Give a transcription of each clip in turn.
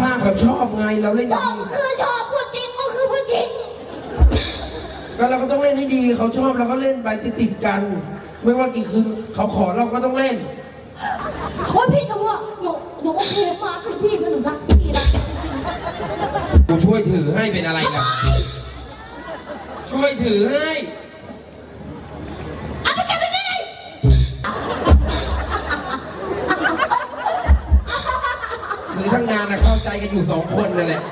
ก็เจะภาพแบบชอบไงเราเล่นชอบก็คือชอบพูดจริงก็คือพูดจริง ก็เราก็ต้องเล่นให้ดีเขาชอบเราก็เล่นไปติดๆกัน ไม่ว่ากี่คืนเขาขอเราก็ต้องเล่น โอ้ยพี่แต่ว่าหนูหนูโอเคมากเลยพี่นะหนูรักพี่รักจริงกูช่วยถือให้เป็นอะไรๆล่ะ ช่วยถือให้ ทั้งงานนะเข้าใจกันอยู่สองคนเลยแหละ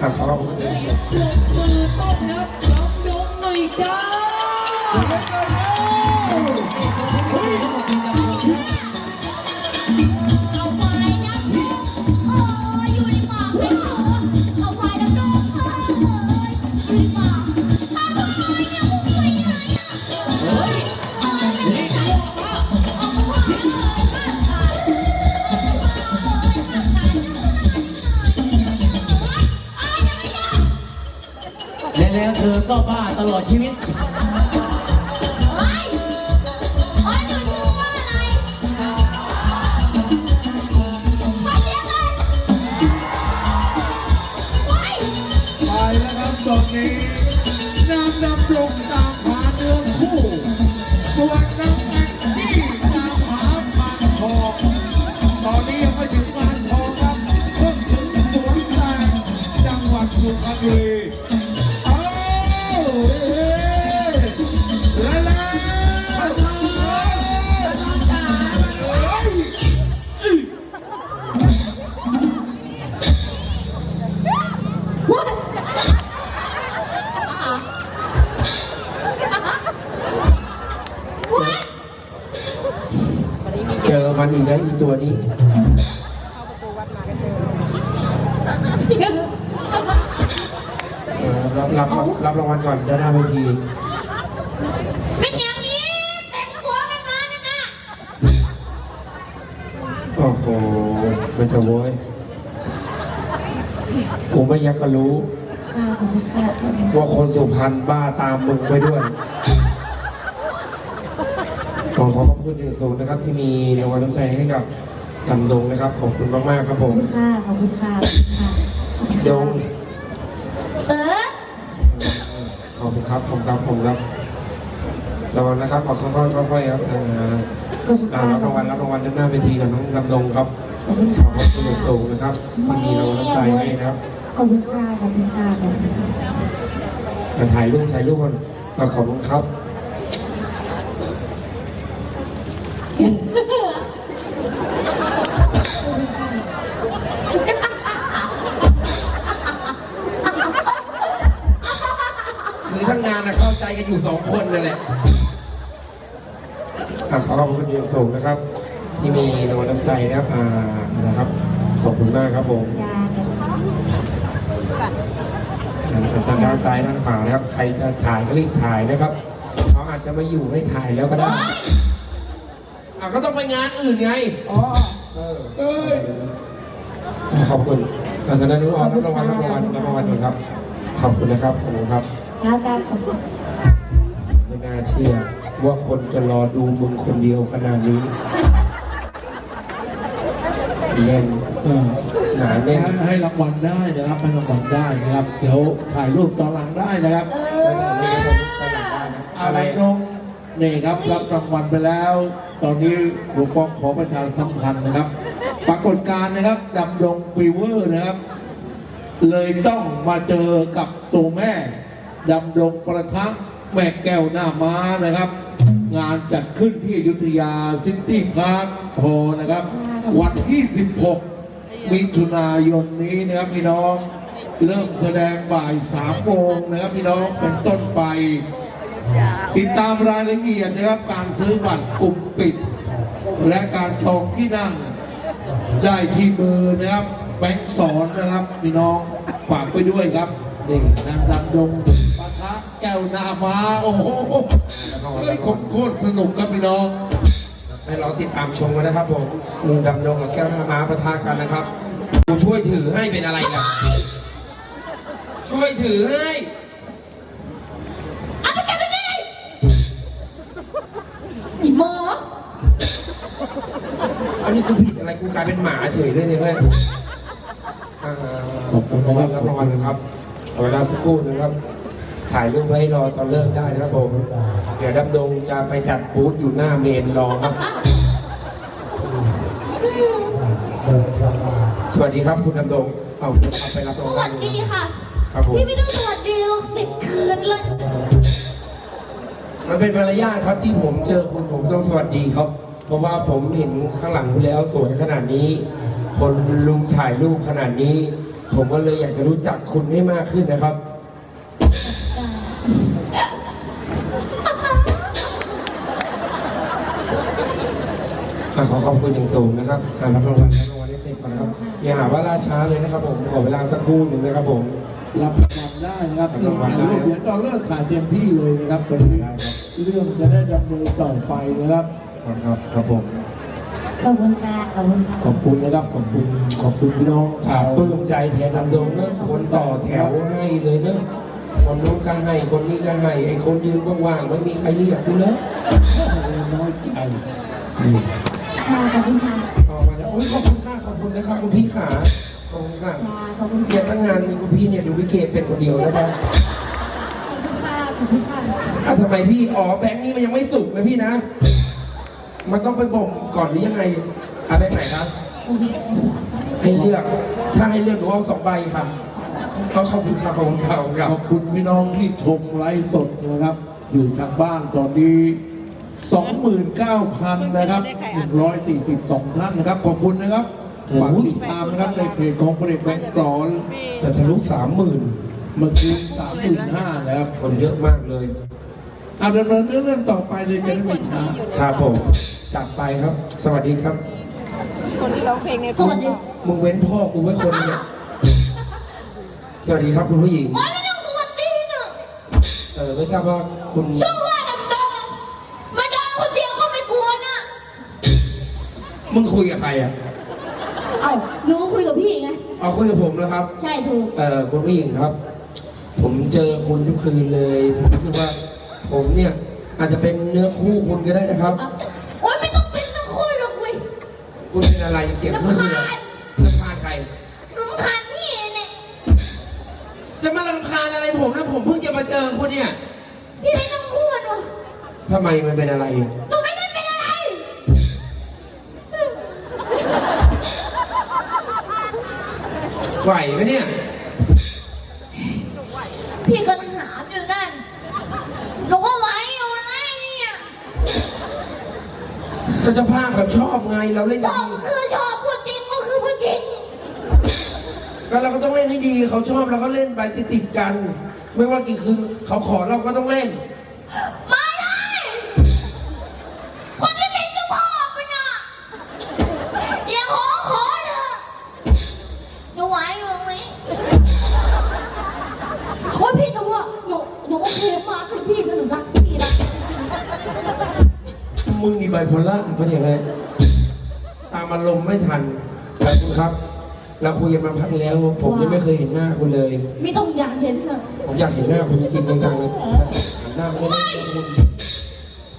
ขอบคุณมือต้มนับสองดงหน่อยจ้าเอา อก็บ้าตลอดชีวิตเฮ้ยเฮ้ยหนูชื่อว่าอะไรฟังเสียงเลยเฮ้ยไปแล้วครับตอนนี้น้ำดำลงตาม เจอมันอีกแล้วอีตัวนี้เออรับรับรับรางวัลก่อนด้านหน้าเวทีเป็นอย่างนี้แต่งตัวเป็นมาเนี่ยนะโอ้โหไม่จะโว้ยกูไม่อยักก็รู้ ค่ะขอบคุณค่ะ ว่าคนสุพรรณบ้าตามมึงไปด้วย ขอขอขอบคุณอย่างสูงนะครับ ที่มีรางวัลน้ำใจให้กับดำดงนะครับ ขอบคุณมากๆครับผขอบม คุณค่ะ ขอบคุณค่ะดงเออขอบคุณครับขอบคุณครับผมครับรางวัลนะครับเอาค่อยๆค่อยๆครับเอ่อขอบคุณอ่าค่ะรับรางวัลรับรางวัลด้านหน้าเวทีกับน้องดำดงครับขอบคุณขอค่ะขอบคุณอย่างสูงนะครับที่มีรางวัลน้ำใจให้นะครับ ขอบคุณค่ะ ขอบคุณค่ะขอบคุณค่ะ มาถ่ายรูปถ่ายรูปกันมาขอบคุณครับ คือทั้งงานนะเข้าใจกันอยู่สองคนเลยแหละอะขอขอบคุณอย่างสูงนะครับ ที่มีรางวัลน้ำใจนะครับอ่านะครับขอบคุณมากครับผมทางด้านซ้ายด้านขวานะครับ ใครจะถ่ายก็รีบถ่ายนะครับเขาอาจจะไม่อยู่ให้ถ่ายแล้วก็ได้ อะเขาต้องไปงานอื่นไง อ๋อ เออเอ้ยขอบคุณอาจารย์นุ้ออนรับรางวัลรับรางวัลรับรางวัลหนึ่งครับ ขอบคุณนะครับ ขอบคุณครับ แล้วกันขอบคุณไม่น่าเชื่อ ว่าคนจะรอดูมึงคนเดียวขนาดนี้เล่นเออหนาแน่นให้ให้รางวัลได้นะครับให้รางวัลได้นะครับ เดี๋ยวถ่ายรูปตอนหลังได้นะครับเออะไรนงนี่ครับรับรางวัลไปแล้ว ตอนนี้หลวงพ่อขอประชาสัมพันธ์นะครับ ปรากฏการณ์นะครับดำดงฟีเวอร์นะครับ เลยต้องมาเจอกับตัวแม่ดำดงประทักแม่แก้วหน้าม้านะครับ งานจัดขึ้นที่อยุธยาซิตี้พาร์คโฮนะครับ วันที่ 16 มิถุนายนนี้นะครับพี่น้อง เริ่มแสดงบ่ายสามโมงนะครับพี่น้องเป็นต้นไป ติดตามรายละเอียดนะครับการซื้อบัตรกลุ่มปิด และการจองที่นั่งได้ที่มือนะครับแบงค์สอนนะครับพี่น้องฝากไปด้วยครับนี่นางดำดงปะทะแก้วนามาโอ้โหเฮ้ยโคตรสนุกครับพี่น้องให้เราติดตามชมกันนะครับผมลุงดำดงกับแก้วหน้าม้าประทะกันนะครับกูช่วยถือให้เป็นอะไรล่ะช่วยถือให้ นนี้กูผิดอะไรกูกลายเป็นหมาเฉยเลยเนี่ยเฮ้ยอ่าขอบคุณนะครับรับรางวัลนะครับเอาเวลาสักครู่นะครับ ถ่ายรูปไว้รอตอนเลิกได้นะครับผม เดี๋ยวดำดงจะไปจัดบูธอยู่หน้าเมนรอครับ สวัสดีครับคุณดำดง เอาเดี๋ยวเอาไปรับสรางวัวัลสดีค่ะ ครับผม พี่ไม่ต้องสวัสดีหรอกสิบคืนเลยมันเป็นมารยาทครับที่ผมเจอคุณผมต้องสวัสดีครับ เพราะว่าผมเห็นข้างหลังคุณแล้วสวยขนาดนี้ คนลุมถ่ายรูปขนาดนี้ ผมก็เลยอยากจะรู้จักคุณให้มากขึ้นนะครับ อะขอขอบคุณอย่างสูงนะครับอ่ารับรางวัลรับรางวัลได้เสร็จก่อนนะครับอย่าหาว่าล่าช้าเลยนะครับ ผมขอเวลาสักครู่หนึ่งนะครับ ผม รับรางวัลได้นะครับรับรางวัลได้ เดี๋ยวตอนเลิกถ่ายเต็มที่เลยนะครับตอนนี้เรื่องจะได้ดำเนินต่อไปนะครับ ครับครับผมขอบคุณค่ะขอบคุณค่ะ ขอบคุณนะครับขอบคุณขอบคุณพี่น้องครัชาบวปลื้มใจแทนลำดงเนอะคนต่อแถวให้เลยเนอะคนนู้นก็ให้คนนี้ก็ให้ไอ้คนยืนว่างๆไม่มีใครเรียกกูเลยน้อยใจนี่ค่ะขอบคุณค่ะออกมาแล้วโอ้ยขอบคุณค่ะขอบคุณนะครับคุณพี่ขาขอบคุณค่ะค่ะขอบคุณเนี่ยทั้งงานมีคุณพี่เนี่ยดูวิเกเป็นคนเดียวนะครับค่ะขอบคุณค่ะอะทำไมพี่อ๋อแบงค์นี้มันยังไม่สุกนะพี่นะ มันต้องไปบ่มก่อนหรือยังไงอะแบงค์ไหนครับให้เลือก ถ้าให้เลือกหนูเอาสองใบค่ะก็ขอบคุณค่ะขอบคุณค่ะขอบคุณค่ะขอบคุณพี่น้องที่ชมไลฟ์สดนะครับ อยู่ทางบ้านตอนนี้ 29,000 นะครับ 142 ท่านนะครับ ขอบคุณนะครับฝากติดตามนะครับในเพจของพระเอกแบงค์สอนแต่ทะลุสามหมื่นเมื่อคืน35,000นะครับคนเยอะมากเลย เอาดำเนินเรื่องเรื่องต่อไปเลยจะได้ไม่ช้าครับผมจัดไปครับ สวัสดีครับ คนที่ร้องเพลงในสวัสดีมึงเว้นพ่อกูไว้คนเดียวสวัสดีครับคุณผู้หญิง โอ้ยไม่ต้องสวัสดีนะเออไม่ทราบว่าคุณชื่อว่าดำดงมาเดินคนเดียวก็ไม่กลัวนะ มึงคุยกับใครอะเอ้าหนูก็คุยกับพี่ไง เอาคุยกับผมนะครับ ใช่ถูก เอ่อคุณผู้หญิงครับ ผมเจอคุณทุกคืนเลย ผมรู้สึกว่า ผมเนี่ย อาจจะเป็นเนื้อคู่คุณก็ได้นะครับอะโอ๊ยไม่ต้องเป็นนักคุยหรอกเว้ยคุณเป็นอะไรเสียงเครื่องเรือรำคาญรำคาญใคร รำคาญพี่เนี่ย จะมารำคาญอะไรผมนะผมเพิ่งจะมาเจอคุณเนี่ยพี่ไม่ต้องพูดหรอกทำไมมันเป็นอะไรอะหนูไม่ได้เป็นอะไร ไหวไหมเนี่ย พี่ก็ถามอยู่นั่นหนูก็ไหวอยู่นะเนี่ย ก็เจะภาพแบบชอบไงเราเล่นชอบก็คือชอบพูดจริงก็คือพูดจริงก็เราก็ต้องเล่นให้ดีเขาชอบเราก็เล่นไปติดๆกัน ไม่ว่ากี่คืนเขาขอเราก็ต้องเล่น มึงนี่ไบโพล่าปะเนี่ยเลยตามอารมณ์ไม่ทันขอบคุณครับ เราคุยกันมาพักแล้ว ผมยังไม่เคยเห็นหน้าคุณเลยๆไม่ต้องอยากเห็นเถอะผมอยากเห็นหน้าคุณจริงๆจังๆเลยหันหน้าไม่ได้คุณ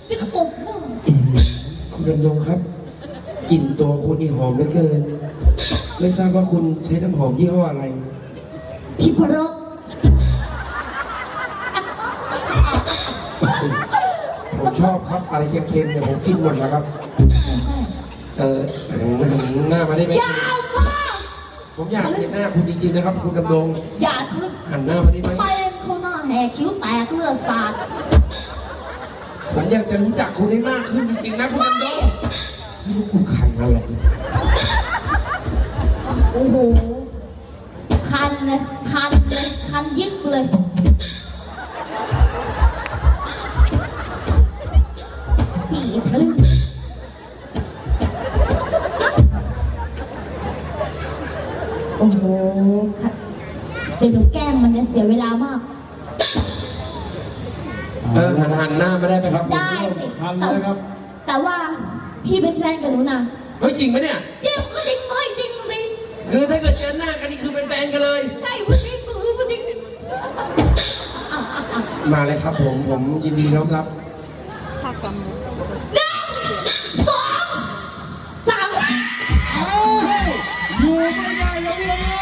พี่กระตบมึงคุณดำรงครับกลิ่นตัวคุณนี่หอมเหลือเกิน ไม่ทราบว่าคุณใช้น้ำหอมยี่ห้ออะไร พี่พรก ชอบครับอะไรเค็มๆเนี่ยผมกินหมดแล้วครับ เออหันหันหน้ามาได้ไหมยาวมากผมอยากเห็นหน้าคุณจริงๆนะครับ คุณดำรงอย่าทะลึกหันหน้ามาได้ไหมไปเขาหน้าแหกคิ้วแตกเลือดสาดผมอยากจะรู้จักคุณให้มากขึ้นจริงๆนะคุณดำรงไม่รู้คุณขันอะไรโอ้โหคันเลยคันเลยคันยึกเลย เดี๋ยวหนูแก้มมันจะเสียเวลามาก เออหันหันหน้าไม่ได้ไหมครับได้สิทัเลยครับ แต่ว่าพี่เป็นแฟนกับหนูนะเฮ้ยจริงไหมเนี่ย จริงก็จริงเอ้ยจริงจริงคือถ้าเกิดเจอหน้ากันนี่คือเป็นแฟนกันเลย ใช่พูดจริงก็พูดจริงมาเลยครับผมผมยินดีรับรับหนึ่งสองสามอยู่ไม่ได้แล้วเลย